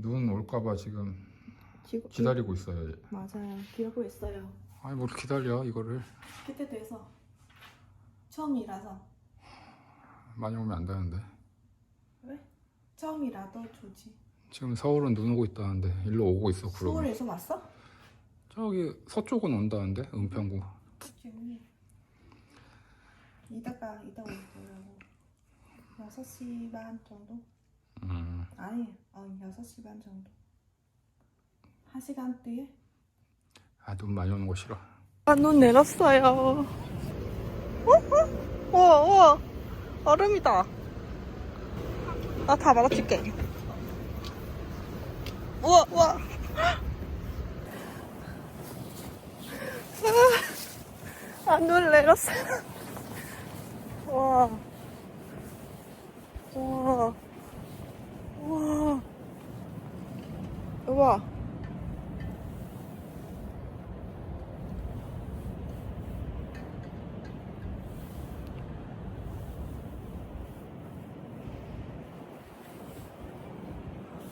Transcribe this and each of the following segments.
눈 올까봐 지금 지금 기다리고 있어요. 맞아요. 기다리고 있어요. 아니 뭘 기다려 이거를 그때 돼서 처음이라서 많이 오면 안 되는데 왜? 처음이라도 좋지. 지금 서울은 눈 오고 있다는데 일로 오고 있어 구름. 서울에서 왔어? 저기 서쪽은 온다는데 은평구. 지금 이따가 이따 올 거라고 6시 반 정도? 음, 아니 어 6시 반 정도 1시간 뒤에? 아 눈 많이 오는 거 싫어. 아, 눈 내렸어요. 어? 어? 우와, 우와. 얼음이다. 나다 막아줄게. 우와, 우와. 아, 눈 내렸어. 우와. 우와. 우와. 우와.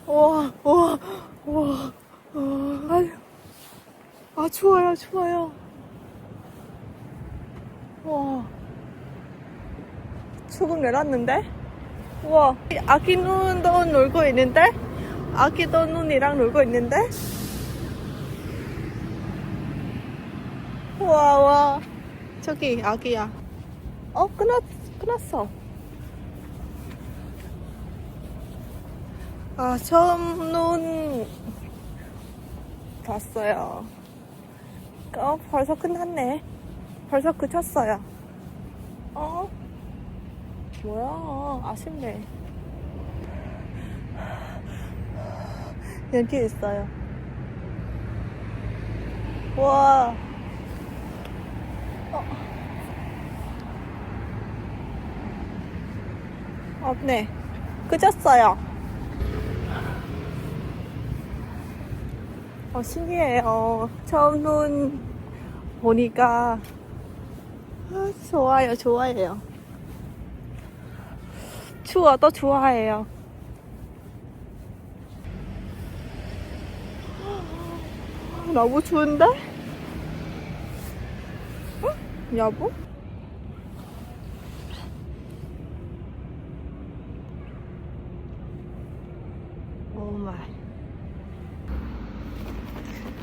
우와, 우와, 우와, 우와, 아유. 아, 추워요, 추워요. 우와. 조금 내렸는데? 우와, 아기 눈도 놀고 있는데? 아기도 눈이랑 놀고 있는데? 우와, 우와. 저기, 아기야. 어, 끝났, 끝났어. 아, 처음 눈 봤어요. 어, 벌써 끝났네. 벌써 그쳤어요. 어? 뭐야, 아쉽네. 여기 있어요. 와. 어. 없네. 그쳤어요. 어, 신기해요. 처음 눈 보니까 아, 좋아요, 좋아해요. 추워도 좋아해요. 너무 추운데? 응? 여보? 오 마이.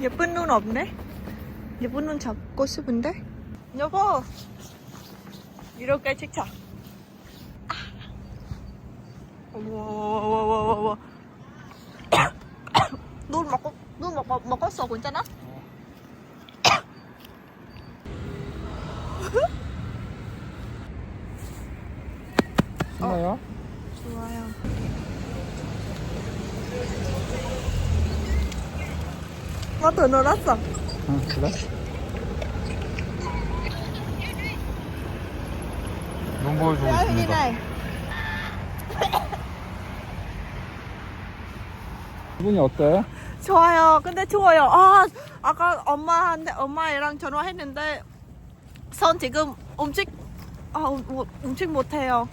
예쁜 눈 없네? 예쁜 눈 잡고 싶은데? 여보! 이렇게 찍자. 아. 어머, 어머. 눈 먹고, 눈 먹고, 먹었어, 괜찮아? 신나요? 좋아요. 나도 놀았어. 응 그래. 눈 보여주고 있습니다. 기분이 어때? 좋아요. 근데 추워요. 아, 아까 엄마한테 엄마랑 전화했는데 선 지금 움직 아, 움- 움직 못해요.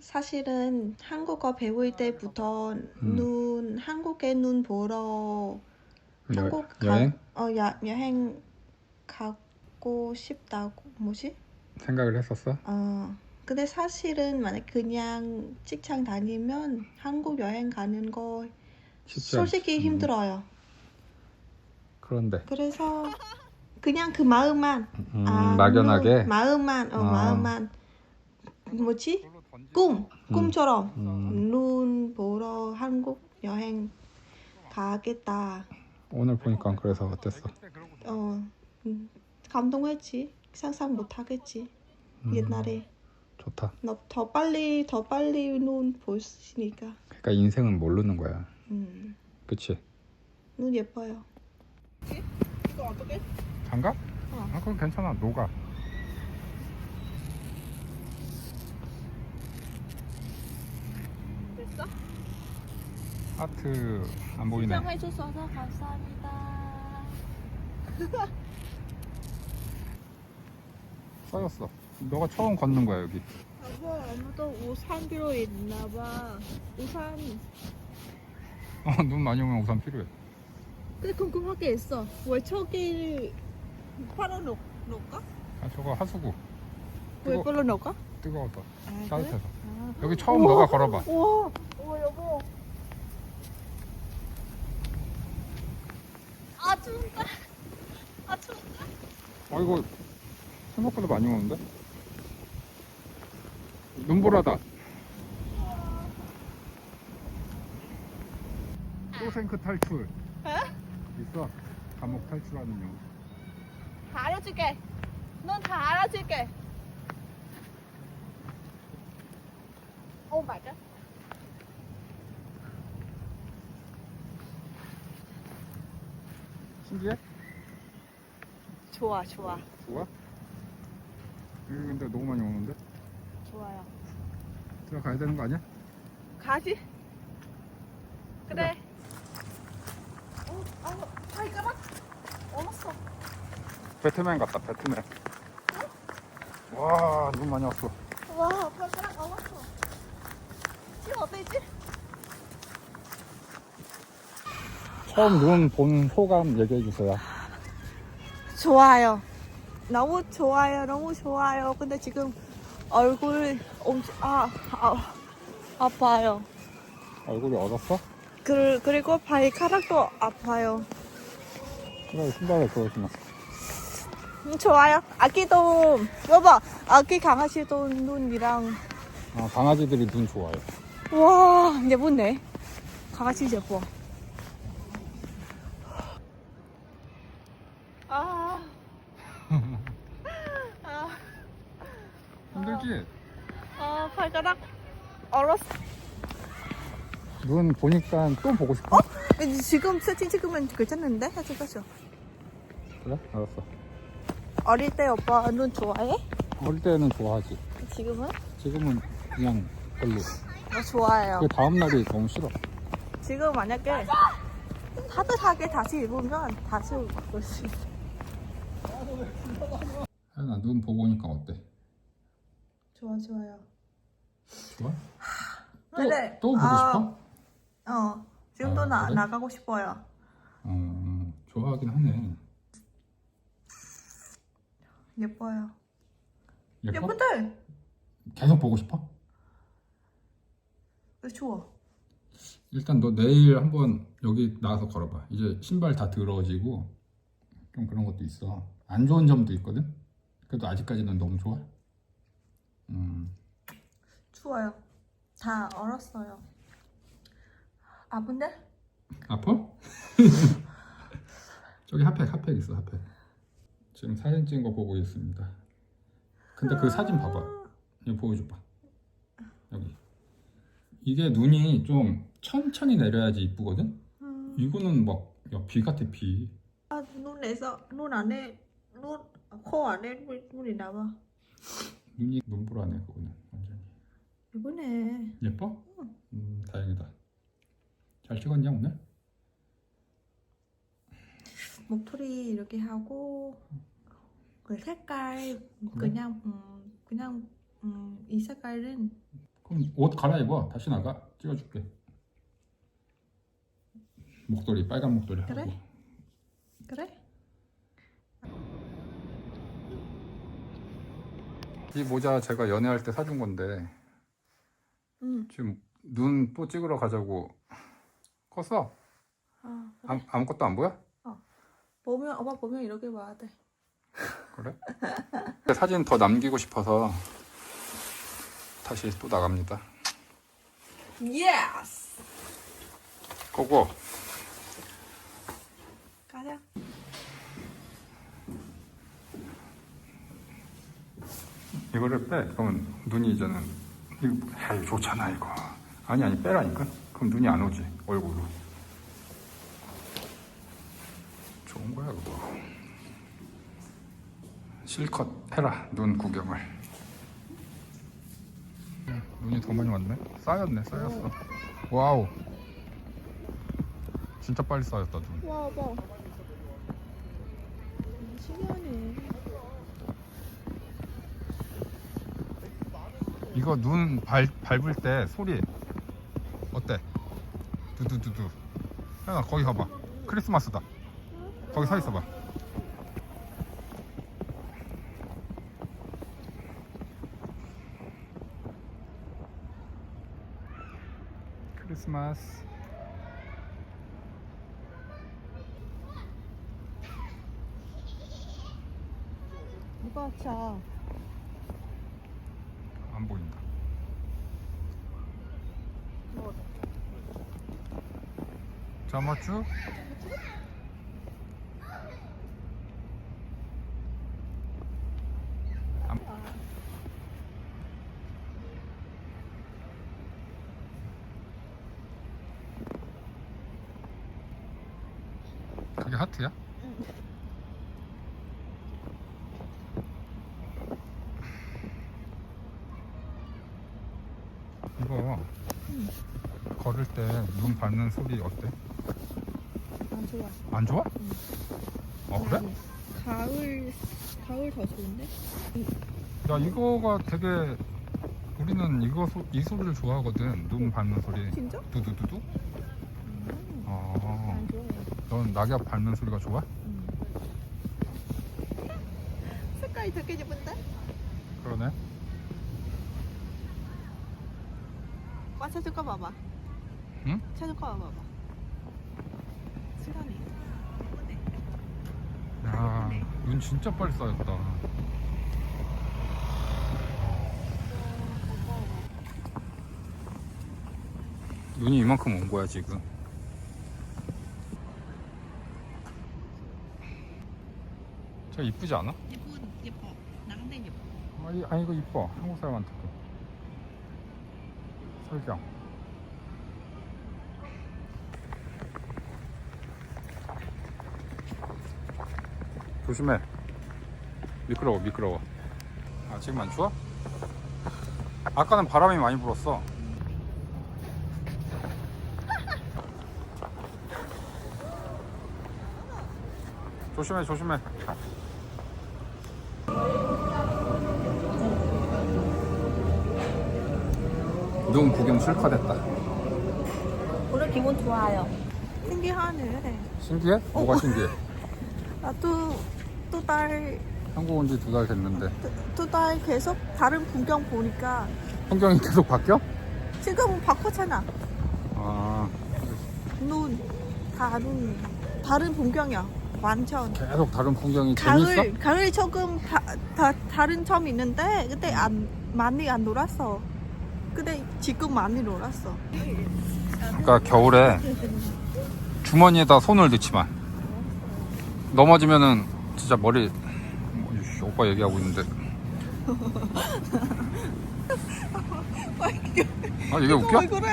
사실은 한국어 배울 때부터 눈 한국에 눈 보러 여, 한국 가- 여행 어, 야, 여행 가고 싶다고 뭐지? 생각을 했었어? 어. 근데 사실은 만약 그냥 직장 다니면 한국 여행 가는 거 쉽지 솔직히. 음, 힘들어요. 그런데 그래서 그냥 그 마음만 음, 아, 막연하게 눈, 마음만 어, 아. 마음만 뭐지 꿈 꿈처럼 음, 눈 보러 한국 여행 가겠다. 오늘 보니까 그래서 어땠어? 어 음, 감동했지. 상상 못 하겠지. 음, 옛날에 좋다. 너 더 빨리 더 빨리 눈 보시니까 그러니까 인생은 모르는 거야. 음, 그치? 눈 예뻐요. 이거 어떻게? 장갑? 어. 아, 그건 괜찮아. 녹아. 됐어? 하트 안 보이네. 시청해 주셔서 감사합니다. 써였어. 너가 처음 걷는 거야 여기. 아빠 아무도 우산 필요 있나 봐. 우산 어, 눈 많이 오면 우산 필요해. 근데 궁금한 게 있어. 왜 저기 팔아 놓, 놓을까? 아, 저거 하수구. 왜 뜨거, 별로 놓을까? 뜨거워서. 아? 따뜻해서. 아. 여기 처음 너가 걸어봐. 우와, 우와 여보. 아 추운데. 아 추운데. 어, 이거 생각보다 많이 오는데? 눈보라다. 소생크 탈출. 에? 있어. 감옥 탈출하는 용. 다 알려줄게. 넌 다 알아줄게. 오 마이 갓. 신기해? 좋아 좋아 좋아? 여기 근데 너무 많이 오는데? 좋아요. 들어가야 되는 거 아니야? 가지. 그래. 어, 아, 발가락 얼었어. 배트맨 같다, 배트맨. 와, 너무 많이 왔어. 와, 발가락 얼었어. 지금 어때지? 처음 눈 본 소감 얘기해 주세요. 좋아요. 너무 좋아요. 너무 좋아요. 근데 지금 얼굴 엄청 아, 아 아파요. 얼굴이 얼었어? 그, 그리고 발가락도 아파요. 그래, 신발에 그거 신어. 음, 좋아요. 아기도 여보, 아기 강아지도 눈이랑 아, 강아지들이 눈 좋아해. 와 예쁘네. 강아지 예뻐. 아. 아, 힘들지? 아 발가락 얼었어. 눈 보니까 또 보고 싶어? 근데 지금 사진 찍으면 괜찮은데? 사진 찍어. 그래? 알았어. 어릴 때 오빠 눈 좋아해? 어릴 때는 좋아하지. 지금은? 지금은 그냥 별로. 어, 좋아요. 그 다음 날이 너무 싫어. 지금 만약에 따뜻하게 다시 입으면 다시 볼수 있어. 하연아, 눈 보고 오니까 어때? 좋아 좋아요. 좋아? 또, 근데, 또 보고 아, 싶어? 어 지금도 아, 나 그래? 나가고 싶어요. 어, 좋아하긴 하네. 예뻐요. 예뻐? 예쁜데? 계속 보고 싶어? 왜 좋아? 일단 너 내일 한번 여기 나가서 걸어봐. 이제 신발 다 더러워지고 좀 그런 것도 있어. 안 좋은 점도 있거든. 그래도 아직까지는 너무 좋아. 음, 추워요. 다 얼었어요. 아픈데? 아파? 저기 핫팩, 핫팩 있어, 핫팩. 지금 사진 찍은 거 보고 있습니다. 근데 그 사진 봐봐. 이거 보여줘봐. 여기. 이게 눈이 좀 천천히 내려야지 이쁘거든. 음, 이거는 막 야, 비 같아 비. 아, 눈에서 눈 안에 눈 코 안에 눈- 눈이 나와. 눈이 눈보라네 그거는 완전히. 예쁘네. 예뻐? 음 다행이다. 잘 찍었냐 오늘? 목소리 이렇게 하고 그 색깔 그냥 음, 그냥 음, 이 색깔은 그럼 옷 갈아입어 다시 나가 찍어줄게. 목도리 빨간 목도리 하고. 그래? 그래? 이 모자 제가 연애할 때 사준 건데 응. 지금 눈 또 찍으러 가자고 컸어? 아, 그래. 아무, 아무것도 안 보여? 보면 오빠 보면 이렇게 봐야 돼. 그래? 사진 더 남기고 싶어서 다시 또 나갑니다. 예스. 고고. 가자. 이거를 빼. 그러면 눈이 이제는 이거 에이, 좋잖아 이거. 아니 아니 빼라니까. 그럼 눈이 안 오지 얼굴로. 좋은 거야 그거. 실컷 해라 눈 구경을. 눈이 더 많이 왔네. 쌓였네 쌓였어. 와우. 진짜 빨리 쌓였다 눈. 와. 신기하네. 이거 눈 발, 밟을 때 소리? 두두두두. 혜연아 거기 가봐. 크리스마스다. 거기 서 있어봐. 크리스마스. 누가 차? 안 보인다 자마추 그게 하트야? 이거 걸을 때 눈 밟는 소리 어때? 안 좋아. 안 좋아? 어 그래? 가을 가을 더 좋은데? 야 이거가 되게 우리는 이거 소, 이 소리를 좋아하거든 눈 밟는 소리 진짜? 두두두두 음, 어, 안 좋아해. 넌 낙엽 밟는 소리가 좋아? 음. 색깔이 되게 예쁜데? 그러네 와 찾을까 봐봐. 응? 찾을까 봐봐. 시간이. 야 눈 진짜 빨리 쌓였다 눈이 이만큼 온 거야 지금 저 이쁘지 않아? 예쁜 예뻐. 나한테 예뻐. 아니, 아니 이거 이뻐 한국 사람한테도 설경 조심해 미끄러워 미끄러워 아 지금 안 추워? 아까는 바람이 많이 불었어 조심해 조심해 눈 구경 실컷 했다 오늘 기분 좋아요. 신기하네. 신기해? 뭐가 신기해? 나도 두달 한국 온 지 두 달 됐는데 두 달 계속 다른 풍경 보니까 풍경이 계속 바뀌어? 지금 바꿨잖아. 아 눈 다른 다른 풍경이야. 완전. 계속 다른 풍경이 재밌어? 가을 가을 조금 다, 다 다른 점 있는데 그때 안 많이 안 놀았어. 근데 지금 많이 놀았어. 그러니까 겨울에 주머니에다 손을 넣지 마 넘어지면은 진짜 머리 뭐, 이씨, 오빠 얘기하고 있는데 아 이게 웃겨? 왜 그래?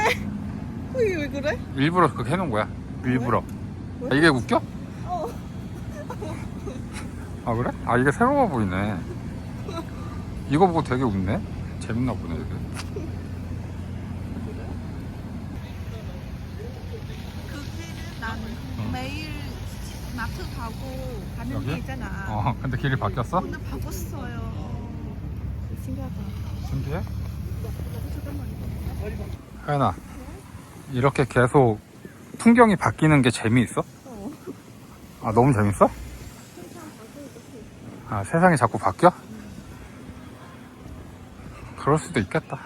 왜, 왜 그래? 일부러 그렇게 해놓은 거야 일부러 왜? 아, 이게 웃겨? 어. 아 그래? 아 이게 새로워 보이네 이거 보고 되게 웃네 재밌나 보네 이게 그때는 난 응. 매일 마트 가고 가는 여기? 게 있잖아. 어 근데 길이 바뀌었어? 오늘 바꿨어요. 신기하다. 신기해? 하연아 이렇게 계속 풍경이 바뀌는 게 재미있어? 어. 아 너무 재밌어? 아 세상이 자꾸 바뀌어? 그럴 수도 있겠다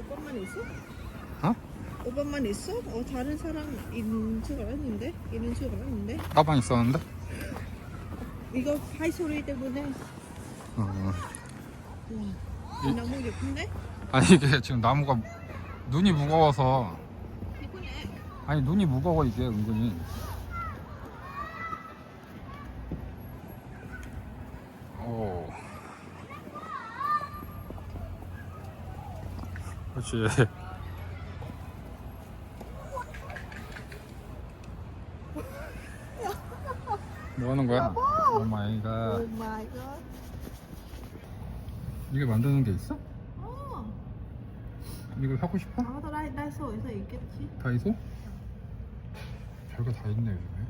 오빠만 있어? 어? 오빠만 있어? 어 다른 사람 있는 줄 알았는데 있는 줄 알았는데 나만 있었는데? 이거 파이 소리 때문에 어, 와 너무 예쁜데? 아니 이게 지금 나무가 눈이 무거워서 예쁘네. 아니 눈이 무거워 이게 은근히 오 그렇지 뭐 하는 거야? 오 마이 갓 오 마이 갓. 이게 만드는 게 있어? 어. 이거 사고 싶어? 아마도 다이소에서 있겠지. 다이소? 별거 다 있네 요즘에